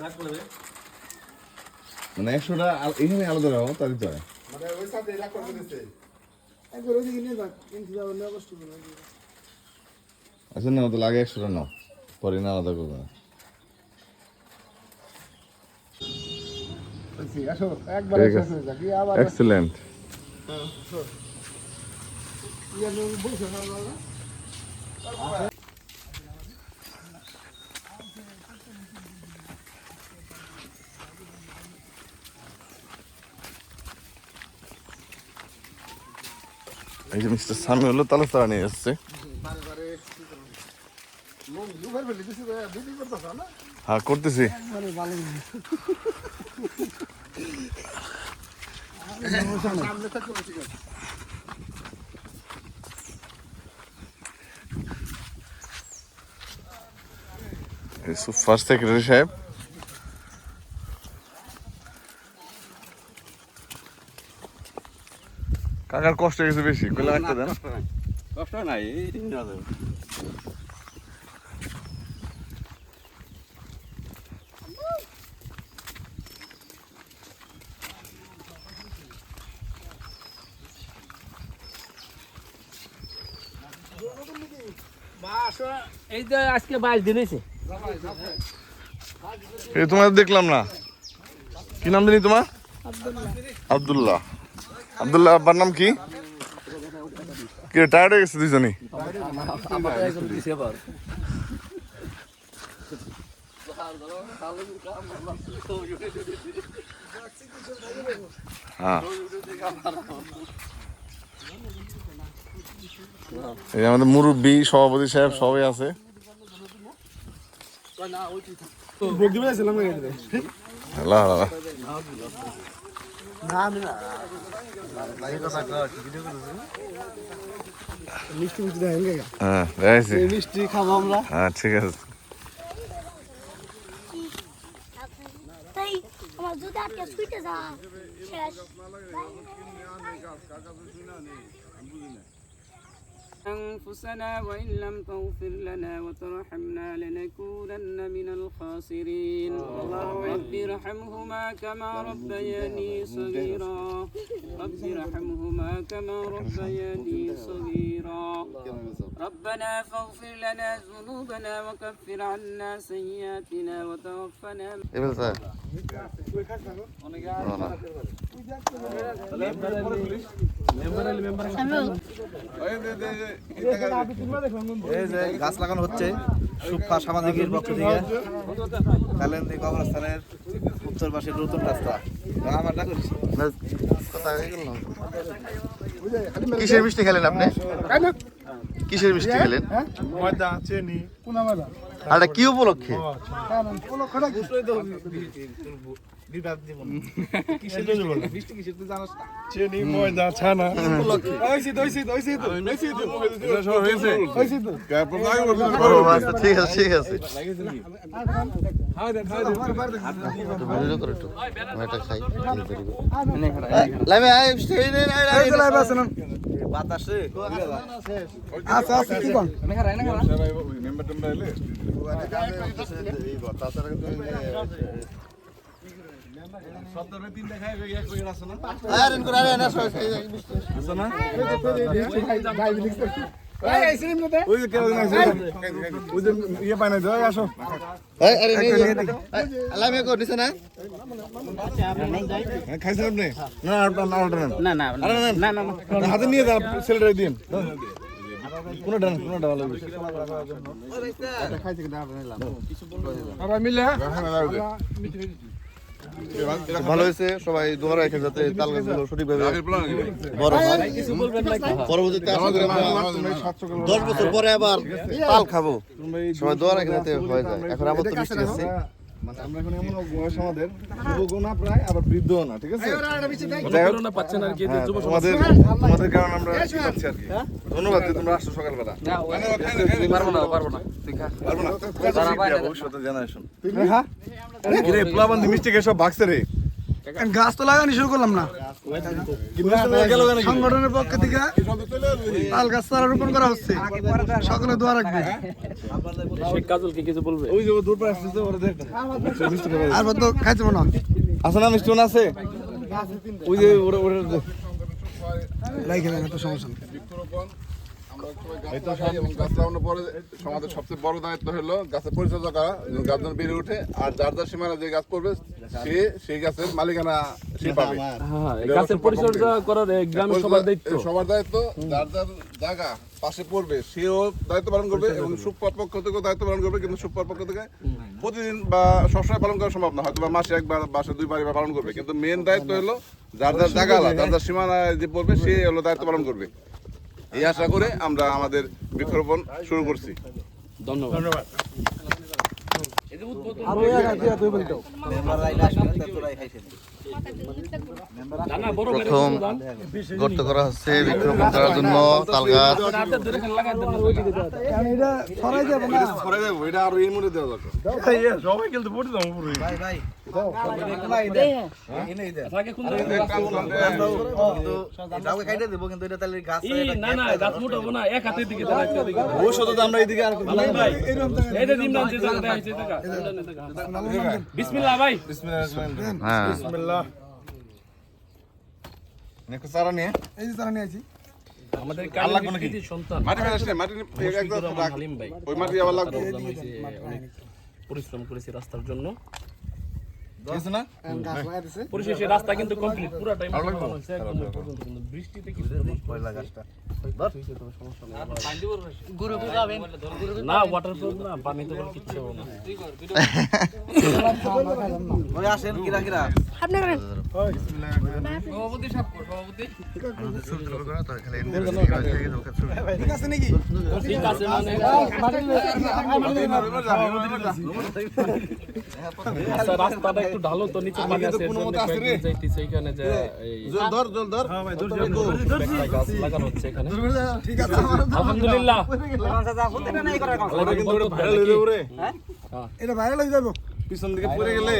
না বলে মানে একশোটা এখানে আলাদা রাখো তা দিতে ওই সাথে এলাকা করে দিচ্ছে একবার ওইদিকে নিয়ে যাক কিন্তু যাব না কষ্ট আচ্ছা না তো লাগে একশোটা নাও, পরে না আলাদা করবে না বলছি, আসো একবার ঠিক একসাথে আছে। হয়ে যাক এই আবার এক্সেলেন্ট। এই যে মিস্টার সামি হলো তাহলে তারা নিয়ে এসছে। হ্যাঁ করতেছি। ফার্স্ট সাহেব। কাকার কষ্ট হয়ে গেছে বেশি কষ্ট নাই এই নিয়ে যাবে এই যে তোমার দেখলাম না। কি নাম জানি তোমার? আব্দুল্লাহ। আব্দুল্লাহ আব্বার নাম কি? কি টায়ার্ড হয়ে গেছে দুজনই হ্যাঁ। আমাদের মুরব্বী, সভাপতি সাহেব সবাই আছে ভোগ দিবে আসলাম না এখানে। আল্লাহ আল্লাহ না, আমি না। মিষ্টি খাব আমরা হ্যাঁ ঠিক আছে আমার যদি আজকে ছুটে যা শেষ أنفسنا وإن لم تغفر لنا وترحمنا لنكونن من الخاسرين رب ارحمهما كما ربياني صغيرا رب ارحمهما كما ربياني صغيرا ربنا فاغفر لنا ذنوبنا وكفر عنا سيئاتنا وتوفنا এবার স্যার এই যে গাছ লাগানো হচ্ছে সুফা সামাজিকের পক্ষ থেকে কালেন্দি কবরস্থানের উত্তর পাশের নতুন রাস্তা আমার না করিস কিসের মিষ্টি খেলেন আপনি কিসের মিষ্টি খেলেন হ্যাঁ? কোনা মজা? আর এটা কি উপলক্ষে কারণ কোনো খোলা কি? বিভাগ দিব বৃষ্টি কিসের তুই জানাস না চিনি, ময়দা, ছানা। হইছে তো, হইছে তো, হইছে তো, হইছে তো। হইছে তো। ও আচ্ছা ঠিক আছে ঠিক আছে করে? বাতাসে আচ্ছা, আচ্ছা, কি কন? আরে করে আরে না সই হাতে নিয়ে দিন কোনটা কোনটা ভালো সবাই মিলে, হ্যাঁ? ভালো হয়েছে সবাই দোয়া রাখে যাতে তাল গাছগুলো সঠিকভাবে বড় হয়। পরবর্তীতে দশ বছর পরে আবার তাল খাব। সবাই দোয়া রাখে যাতে হয়ে যায়। এখন আবার তো বৃষ্টি আছে। মানে আমরা এখন এমন বয়স আমাদের যুবকও না প্রায় আবার বৃদ্ধও না ঠিক আছে? যাই হোক, হ্যাঁ, তোমাদের তোমাদের কারণে আমরা পাচ্ছি আর কি ধন্যবাদ যে তোমরা আসছো সকালবেলা। পারব না পারব না। পারব না। ভবিষ্যতে জেনারেশন হ্যাঁ? কিরে পোলাবান্ধি মিষ্টি সব ভাগছে রে। গাছ তো লাগানি শুরু করলাম না। সংগঠনের পক্ষ থেকে তাল গাছ চারা রোপণ করা হচ্ছে। সকলে দোয়া রাখবে। আর তো খাইতে মনে আছে না মিষ্টি আছে? ওই যে ওরা ওরা লাইকে না তো সমস্যা নেই বৃক্ষরোপণ আমরা সবাই গাছ লাগাই এবং গাছ লাগানোর পরে সমাজের সবচেয়ে বড় দায়িত্ব হলো গাছের পরিচর্যা করা গাছ যেন বেড়ে ওঠে। আর যার যার সীমানা যে গাছ পড়বে সে সেই গাছের মালিকানা সে পাবে। গাছের পরিচর্যা করার গ্রামের সবার দায়িত্ব। সবার দায়িত্ব যার যার জায়গা পাশে পড়বে সেও দায়িত্ব পালন করবে এবং সুপার পক্ষ থেকেও দায়িত্ব পালন করবে কিন্তু সুপার পক্ষ থেকে প্রতিদিন বা সবসময় পালন করা সম্ভব না। হয়তো বা মাসে একবার মাসে দুইবার এবার পালন করবে। কিন্তু মেন দায়িত্ব হলো যার যার জায়গা যার যার সীমানায় যে পড়বে সে হলো দায়িত্ব পালন করবে। এই আশা করে আমরা আমাদের বৃক্ষরোপণ শুরু করছি। ধন্যবাদ। ধন্যবাদ। আসবে তারপরে খাইছেন। প্রথম গর্ত করা হচ্ছে বৃক্ষরোপণ করার জন্য তাল গাছ এটা ছড়াই যাবে না ছড়াই দেবো এটা আর এর মধ্যে দেওয়া দরকার ভাই। ভাই। কাউকে কাইটে দেবো কিন্তু এটা তাহলে গাছ না না গাছ মোটা হব না এক হাতের দিকে তাহলে একটা দিকে ভবিষ্যতে তো আমরা এইদিকে আর ভাই এই যে দিন নাম যে জায়গাটা আছে টাকা বিসমিল্লাহ ভাই হ্যাঁ একটা চারা নিয়ে এই যে তারা নিয়ে আছি আমাদের কাল লাগবে নাকি সন্তান। মাটি ফেলে আসলে মাটি একদম হালিম ভাই। ওই মাটি আবার লাগবে। পরিশ্রম করেছি রাস্তার জন্য গেছে না গাছ লাগাই দিছে পরিশেষে রাস্তা কিন্তু কমপ্লিট পুরো টাইম হয়েছে একদম ওই পর্যন্ত কিন্তু বৃষ্টিতে কিছু পয়লা গাছটা না ওয়াটার না পানিতে কোনো কিচ্ছু হবে না ওই আসেন কিরা কিরা আপনার ঠিক আছে নাকি ঠিক আছে মানে আচ্ছা, রাস্তাটা একটু ঢালো তো নিচে পানি আছে যাইতেছে এখানে যে এই ধর ধর ধর গাছ লাগানো হচ্ছে এখানে ঠিক আছে আলহামদুলিল্লাহ ওটা কিন্তু ওটা ভাইরাল হয়ে যাবে রে এটা ভাইরাল হয়ে যাব পিছন দিকে পড়ে গেলে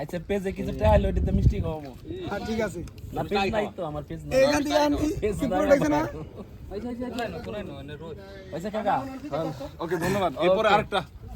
আচ্ছা পেজে কিছু টাইল ওইটাতে মিষ্টি খাওয়াবো হ্যাঁ ঠিক আছে না পেজ নাই তো আমার পেজ নাই এইখান থেকে আমি পেজ কি করে দেখছে না পয়সা কাকা ওকে ধন্যবাদ এরপরে আরেকটা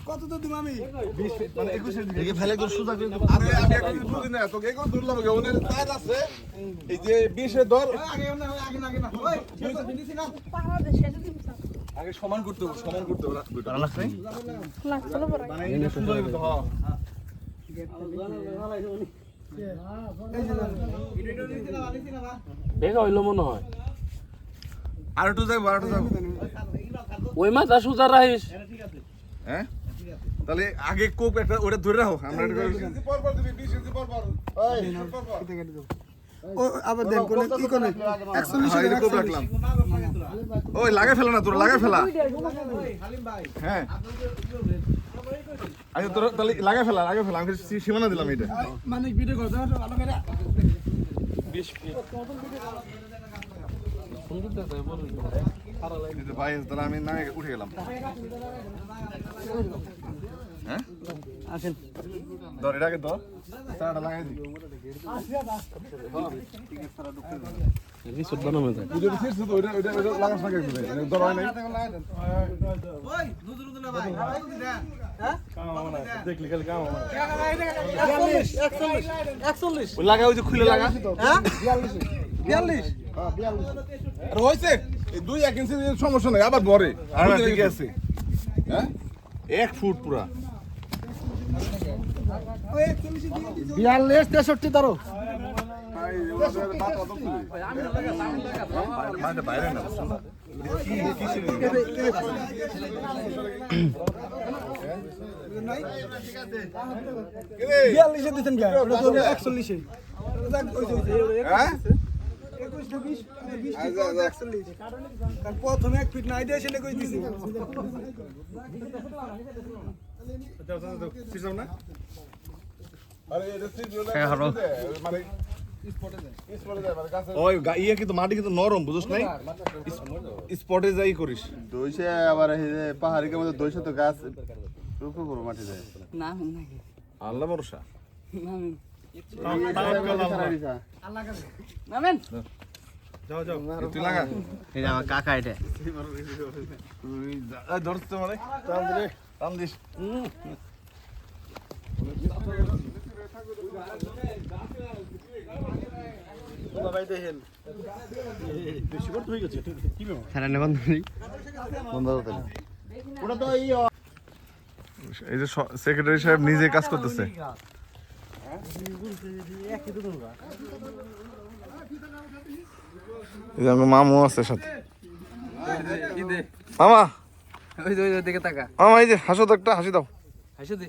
দিক এই সুজা করে কত তো দিম আমি ফেলে তোর সুজা করে আরে আমি একটা বুঝি না তোকে এগুলো ধরলাম কে ওদের কাজ আছে। এই যে বিশে ধর। বাংলাদেশে যদি আগে সমান করতে হবে সমান করতে হবে না চলো পরে। দেখা হইল মনে হয়। আর একটু যাব আর একটু যাব ওই মাথা সুজা রাহিস হ্যাঁ? তাহলে আগে কোপ একটা ওটা ধরে রাখো। আমরা ও আবার দেন কোন কি কোন? 41 হ্যাঁ, কোপ রাখলাম। ওই লাগা ফেলা না তোর লাগা ফেলা। হ্যাঁ। আচ্ছা তোর তাহলে লাগা ফেলা লাগা ফেলা। আমি সীমানা দিলাম এটা মানে ভিডিও করতে হবে ভালো করে। এই যে ভাই তাহলে আমি না উঠে গেলাম। হ্যাঁ? আসেন ধর এটাকে ধর। লাগাই হয় লাগা ওই যে খুলে লাগা বিয়াল্লিশ। আর হয়েছে? এই দুই এক ইঞ্চি সমস্যা নাই আবার আর না, ঠিক আছে। হ্যাঁ এক ফুট পুরা। বিয়াল্লিশ তেষট্টি ধরো। মানে? বিয়াল্লিশে দিচ্ছেন একচল্লিশে। হ্যাঁ? প্রথমে এক ফিট নাই দিয়ে সেটা কই দিছি মানে মানে গাছে ওই গা- ইয়ে কিন্তু মাটি কিন্তু নরম বুঝছ নাই? স্পটে যাই করিস। দইছে আবার এই যে পাহাড়িকে মধ্যে দইছে তো গাছ রুকু করো মাটি যায় আল্লাহ ভরসা? যাও যাও। তুই লাগা। এই আমার কাকা এটা। ধরতে মানে টান দে। টান দিস। এই যে সেক্রেটারি সাহেব নিজে কাজ করতেছে। এই যে আমার মামু আছে সাথে। মামা। ওই যে ওই দিকে তাকা। মামা এই যে হাসো তো একটা হাসি দাও। হাসি দে।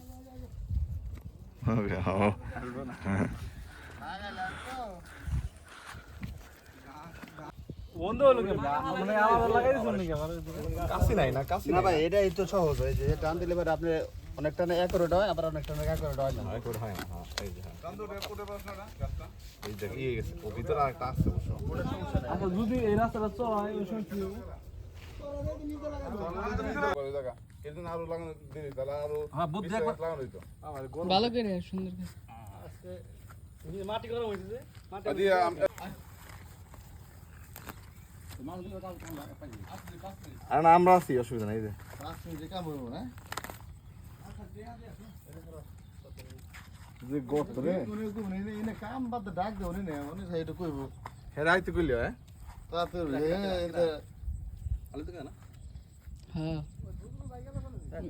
মানে কাশি নাই না কাশি না ভাই এটাই তো সহজ হয় যে টান দিলে এবার আপনি অনেকটা না এক হয় আবার অনেকটা না এক হয় না এই যে ইয়ে গেছে ও ভিতরে আরেকটা আছে অবশ্য। আচ্ছা যদি এই রাস্তাটা চলাই ওই কি হ্যাঁ, বুদ্ধি বিশ একবার- টাকা লাগানো হইতো। ভালো করে সুন্দর করে। মাটি হয়েছে না আমরা আছি অসুবিধা নাই এই যে। যে গর্ত রে কাম বাদ ডাক দেও নি মানে সেইটা কইব হেরাই তো কইলি হ্যাঁ তাতে হ্যাঁ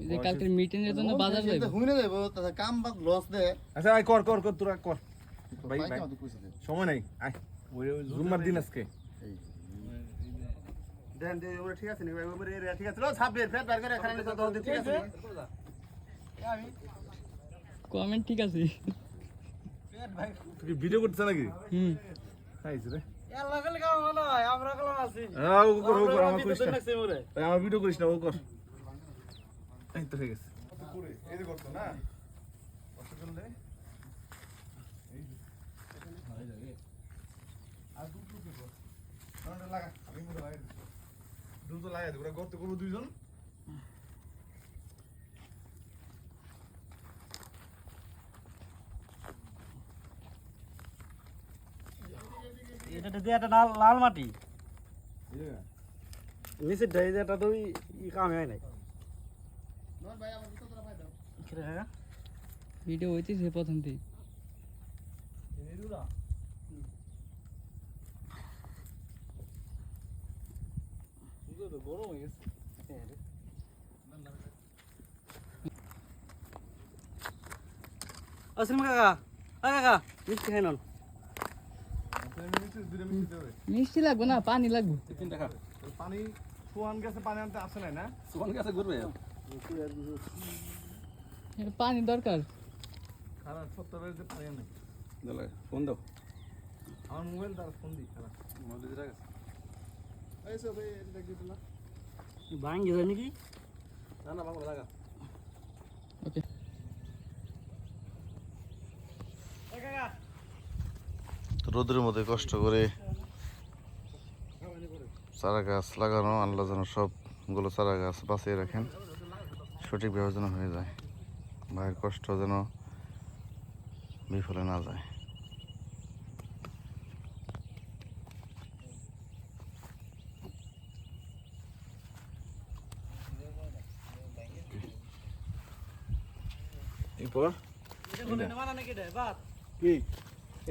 যে কালকে মিটিং এর জন্য বাজার যাইব। হুইনে যাইব তাতে কাম বাদ লস দে। আচ্ছা আয় কর কর কর তোরা কর। ভাই ভাই সময় নাই আয়। ওই জুম্মার দিন আজকে। দেন দে ওরে ঠিক আছে নি ভাই ওরে ঠিক আছে। লো ছাপের ফের বার করে এখানে তো তো ঠিক আছে। কমেন্ট ঠিক আছে। তুই ভিডিও করছিস নাকি? হুম। খাইছ রে। আমরা আছি। হ্যাঁ ও কর ও কর আমার করিস না। দেখছি মোরে এই আমার ভিডিও করিস না ও কর। এই তো গেছে। এই যে করতো না দুটো লাগাই দেবো গর্ত করব দুইজন। এটা দিয়ে একটা লাল লাল মাটি। নিচে ঢাই যেটা তো ই কাম হয় নাই। ভিডিও হইতেছে প্রথম থেকে গরম হয়ে গেছে। আসলে কাকা আ কাকা মিষ্টি খাই নন মিষ্টি লাগবে না পানি লাগবে। পানি সোয়ান গেছে পানি আনতে আসে নাই না? এটা পানি দরকার। খারাপ সত্তর যে পানি আনে। ফোন দাও। আমার মোবাইল তার ফোন দি খারাপ। ভাঙ্গি যায় নাকি? না না বাংলা লাগা। রোদের মধ্যে কষ্ট করে চারা গাছ লাগানো আল্লাহ যেন সবগুলো চারা গাছ বাঁচিয়ে রাখেন সঠিকভাবে যেন হয়ে যায়। ভাইয়ের কষ্ট যেন বিফলে না যায়। এরপর? কি?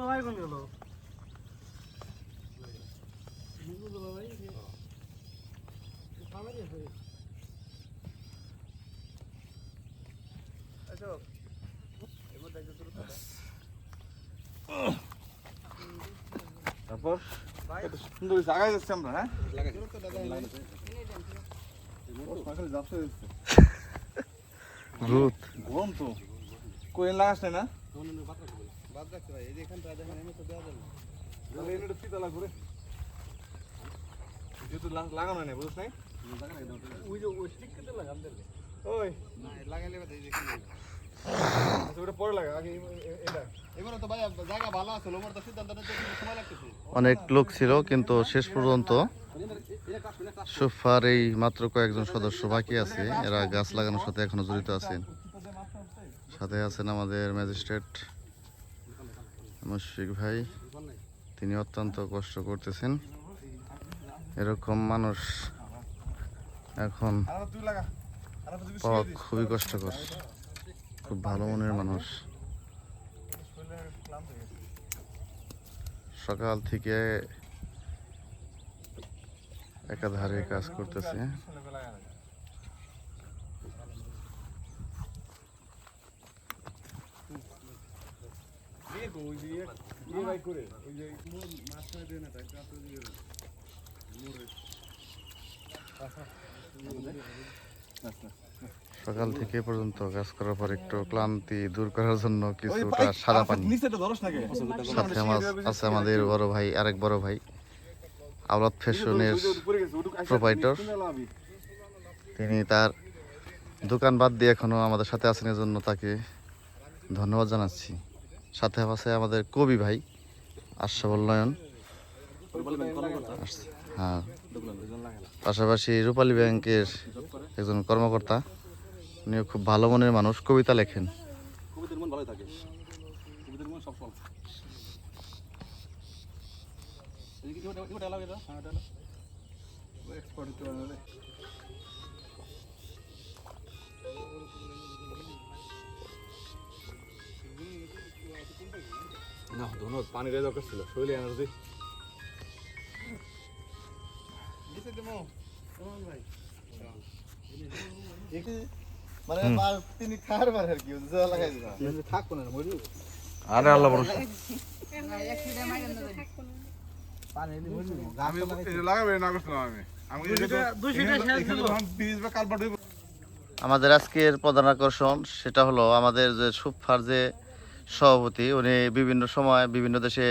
রাই খেতেও পরে লাগলে খাবে না যা তা আছে। তারপর সুন্দর জায়গায় যাচ্ছি আমরা হ্যাঁ? সকালে যাচ্ছে। যাচ্ছে। গরম তো। কোয়েন লাগাস না? বাদ রাখতে ভাই এই যে এখানটা দেখেন এমনি তো দেওয়া যাবে তাহলে লাগবে যেহেতু লাগানো নেই বুঝছ নাই ওই যে অনেক লোক ছিল কিন্তু শেষ পর্যন্ত সুফার এই মাত্র কয়েকজন সদস্য বাকি আছে। এরা গাছ লাগানোর সাথে এখনও জড়িত আছেন সাথে আছেন আমাদের ম্যাজিস্ট্রেট মুশফিক ভাই। তিনি অত্যন্ত কষ্ট করতেছেন। এরকম মানুষ এখন পাওয়া খুবই কষ্টকর। খুব ভালো মনের মানুষ। সকাল থেকে একাধারে কাজ করতেছে। ভাই করে ওই যে সকাল থেকে পর্যন্ত কাজ করার পর একটু ক্লান্তি দূর করার জন্য কিছুটা সাদা পানি। নিচেটা সাথে আমার আছে আমাদের বড় ভাই আরেক বড় ভাই। আওলাদ ফ্যাশনের প্রোপাইটর তিনি তার দোকান বাদ দিয়ে এখনও আমাদের সাথে আছেন জন্য তাকে ধন্যবাদ জানাচ্ছি। সাথে আছে আমাদের কবি ভাই আশাবল নয়ন। হ্যাঁ। পাশাপাশি রূপালী ব্যাংকের একজন কর্মকর্তা উনিও খুব ভালো মনের মানুষ কবিতা লেখেন কবিতার মন ভালোই থাকে কবিতার মন সব সময় হ্যাঁ এটা এলাও এক্সপার্ট হতে পারে না ধন্যবাদ পানি রেজা দরকার ছিল শরীরে এনার্জি মানে আর আল্লাহ ভরসা আমি লাগাবে না করছিলাম আমি? আমি ব্রিজ বা কালপাট আমাদের আজকের প্রধান আকর্ষণ সেটা হলো আমাদের যে সুফার যে সভাপতি উনি বিভিন্ন সময় বিভিন্ন দেশে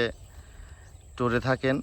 ট্যুরে থাকেন।